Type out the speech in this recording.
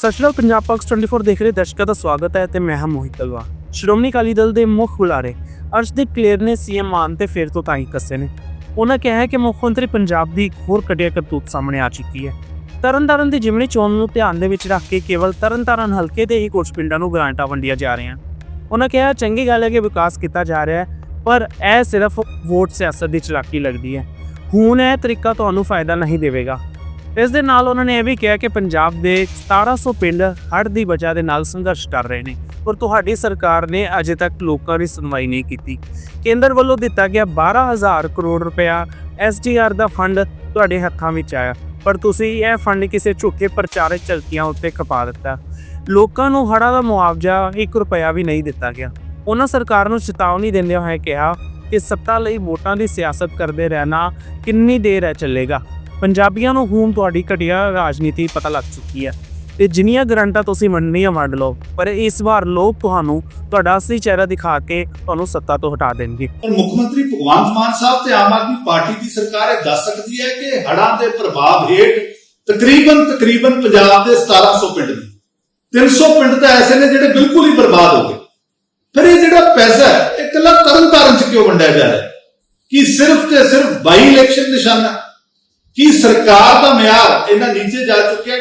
ਸਤਿ ਸ਼੍ਰੀ ਅਕਾਲ, ਪੰਜਾਬ ਪੱਕਸ 24 ਦੇਖ ਰਹੇ ਦਰਸ਼ਕਾਂ ਦਾ ਸਵਾਗਤ ਹੈ ਤੇ ਮੈਂ ਹਾਂ ਮੋਹਿਤ ਤਲਵਾ ਸ਼੍ਰੋਮਣੀ ਅਕਾਲੀ ਦਲ ਦੇ ਮੁੱਖ ਬੁਲਾਰੇ ਅਰਸ਼ਦੀਪ ਕਲੇਰ ਨੇ ਸੀਐਮ ਮਾਨ ਤੇ ਫਿਰ ਤੋਂ ਤਾਈ ਕੱਸੇ ਨੇ। ਉਹਨਾਂ ਕਿਹਾ ਹੈ ਕਿ ਮੁੱਖ ਮੰਤਰੀ ਪੰਜਾਬ ਦੀ ਇੱਕ ਹੋਰ ਕਟਿਆ ਕਰਤੂਤ ਸਾਹਮਣੇ ਆ ਚੁੱਕੀ ਹੈ। ਤਰਨਤਾਰਨ ਦੀ ਜਿਮਣੀ ਚੋਣ ਨੂੰ ਧਿਆਨ ਦੇ ਵਿੱਚ ਰੱਖ ਕੇ ਕੇਵਲ ਤਰਨਤਾਰਨ ਹਲਕੇ ਦੇ ਹੀ ਕੁਝ ਪਿੰਡਾਂ ਨੂੰ ਗ੍ਰਾਂਟਾਂ ਵੰਡੀਆਂ ਜਾ ਰਹੀਆਂ ਉਹਨਾਂ ਕਿਹਾ, ਚੰਗੀ ਗੱਲ ਹੈ ਕਿ ਵਿਕਾਸ ਕੀਤਾ ਜਾ ਰਿਹਾ ਹੈ, ਪਰ ਇਹ ਸਿਰਫ ਵੋਟ ਸਿਆਸਤ ਦੀ ਚਲਾਕੀ ਲੱਗਦੀ ਹੈ। ਹੁਣ ਇਹ ਤਰੀਕਾ ਤੁਹਾਨੂੰ ਫਾਇਦਾ ਨਹੀਂ ਦੇਵੇਗਾ। ਇਸ ਦੇ ਨਾਲ ਉਹਨਾਂ ਨੇ ਇਹ ਵੀ ਕਿਹਾ ਕਿ ਪੰਜਾਬ ਦੇ 1700 ਪਿੰਡ ਹੜ੍ਹ ਦੀ ਵਜ੍ਹਾ ਦੇ ਨਾਲ ਸੰਘਰਸ਼ ਕਰ ਰਹੇ ਨੇ ਪਰ ਤੁਹਾਡੀ ਸਰਕਾਰ ਨੇ ਅਜੇ ਤੱਕ ਲੋਕਾਂ ਦੀ ਸੁਣਵਾਈ ਨਹੀਂ ਕੀਤੀ। ਕੇਂਦਰ ਵੱਲੋਂ ਦਿੱਤਾ ਗਿਆ 12000 ਕਰੋੜ ਰੁਪਇਆ ਐਸਡੀਆਰ ਦਾ ਫੰਡ ਤੁਹਾਡੇ ਹੱਥਾਂ ਵਿੱਚ ਆਇਆ, ਪਰ ਤੁਸੀਂ ਇਹ ਫੰਡ ਕਿਸੇ ਝੂਠੇ ਪ੍ਰਚਾਰਕ ਚਲਕੀਆਂ ਉੱਤੇ ਖਪਾ ਦਿੱਤਾ। ਲੋਕਾਂ ਨੂੰ ਹੜ੍ਹਾਂ ਦਾ ਮੁਆਵਜ਼ਾ 1 ਰੁਪਇਆ ਵੀ ਨਹੀਂ ਦਿੱਤਾ ਗਿਆ। ਉਹਨਾਂ ਸਰਕਾਰ ਨੂੰ ਚੇਤਾਵਨੀ ਦਿੰਦਿਆਂ ਹੋਏ ਕਿਹਾ ਕਿ ਸੱਤਾ ਲਈ ਵੋਟਾਂ ਦੀ ਸਿਆਸਤ ਕਰਦੇ ਰਹਿਣਾ ਕਿੰਨੀ ਦੇਰ ਹੈ ਚੱਲੇਗਾ। ਪੰਜਾਬੀਆਂ ਨੂੰ ਹੁਣ ਤੁਹਾਡੀ ਘਟੀਆ ਰਾਜਨੀਤੀ ਪਤਾ ਲੱਗ ਚੁੱਕੀ ਹੈ। ਤੇ ਜਿੰਨੀਆਂ ਗਰੰਟਾਂ ਤੁਸੀਂ ਮੰਨਣੀਆਂ ਮੰਨ ਲਓ, ਪਰ ਇਸ ਵਾਰ ਲੋਕ ਤੁਹਾਨੂੰ ਤੁਹਾਡਾ ਅਸਲੀ ਚਿਹਰਾ ਦਿਖਾ ਕੇ ਤੁਹਾਨੂੰ ਸੱਤਾ ਤੋਂ ਹਟਾ ਦੇਣਗੇ। ਮੁੱਖ ਮੰਤਰੀ ਭਗਵੰਤ ਮਾਨ ਸਾਹਿਬ ਤੇ ਆਮ ਆਦਮੀ ਪਾਰਟੀ ਦੀ ਸਰਕਾਰ ਇਹ ਦੱਸ ਸਕਦੀ ਹੈ ਕਿ ਹੜ੍ਹਾਂ ਦੇ ਪ੍ਰਭਾਵ ਹੇਠ ਤਕਰੀਬਨ ਤਕਰੀਬਨ ਪੰਜਾਬ ਦੇ 1700 ਪਿੰਡ ਨੇ। 300 ਪਿੰਡ ਤਾਂ ਐਸੇ ਨੇ ਜਿਹੜੇ ਬਿਲਕੁਲ ਹੀ ਬਰਬਾਦ ਹੋ ਗਏ। ਫਿਰ ਇਹ ਜਿਹੜਾ ਪੈਸਾ ਹੈ, ਇਹ ਇਕੱਲਾ ਤਰਨ ਤਾਰਨ ਚ ਕਿਉਂ ਵੰਡਿਆ ਜਾ ਰਿਹਾ ਕਿ ਸਿਰਫ ਤੇ ਸਿਰਫ ਬਾਈ ਇਲੈਕਸ਼ਨ ਨਿਸ਼ਾਨਾ? ਕਿ ਸਰਕਾਰ ਦਾ ਮਿਆਰ ਇਹਨਾਂ ਨੀਚੇ ਜਾ ਚੁੱਕਿਆ